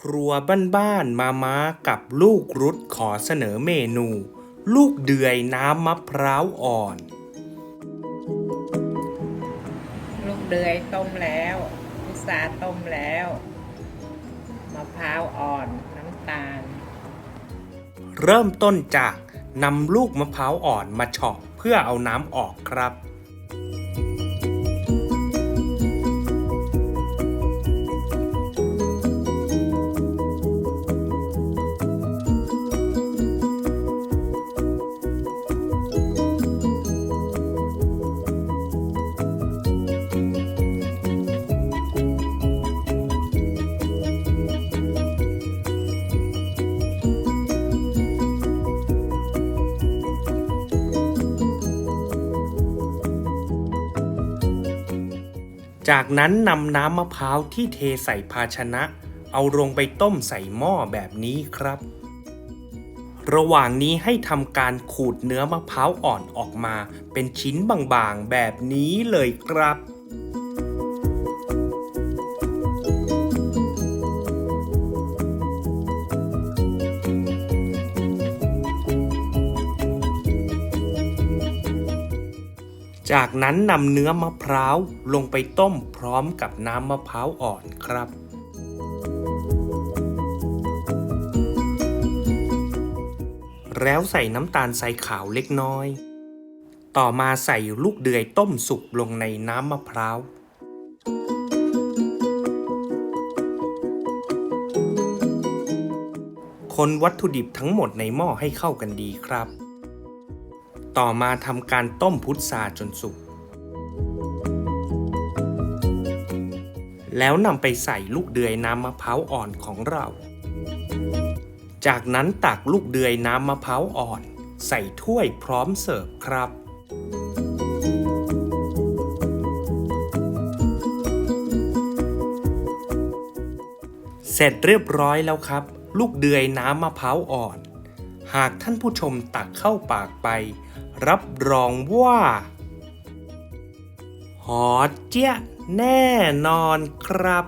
ครัวบ้านๆมาม้ากับลูกรุดขอเสนอเมนู ลูกเดือยน้ำมะพร้าวอ่อน ลูกเดือยต้มแล้วพุทราต้มแล้ว มะพร้าวอ่อนน้ำตาล เริ่มต้นจากนำลูกมะพร้าวอ่อนมาเฉาะเพื่อเอาน้ำออกครับ จากนั้นนำน้ำมะพร้าวที่เทใส่ภาชนะ เอาลงไปต้มใส่หม้อแบบนี้ครับ ระหว่างนี้ให้ทำการขูดเนื้อมะพร้าวอ่อนออกมา เป็นชิ้นบางๆแบบนี้เลยครับ จากนั้นนำเนื้อมะพร้าวลงไปต้มพร้อมกับน้ำมะพร้าวอ่อนครับ แล้วใส่น้ำตาลทรายขาวเล็กน้อย ต่อมาใส่ลูกเดือยต้มสุกลงในน้ำมะพร้าวคนวัตถุดิบทั้งหมดในหม้อให้เข้ากันดีครับ ต่อมาทำการต้มพุทราจนสุก แล้วนำไปใส่ลูกเดือยน้ำมะพร้าวอ่อนของเรา จากนั้นตักลูกเดือยน้ำมะพร้าวอ่อน ใส่ถ้วยพร้อมเสิร์ฟครับเสร็จเรียบร้อยแล้วครับ ลูกเดือยน้ำมะพร้าวอ่อน หากท่านผู้ชมตักเข้าปากไป รับรองว่า หอเจี๊ยแน่นอนครับ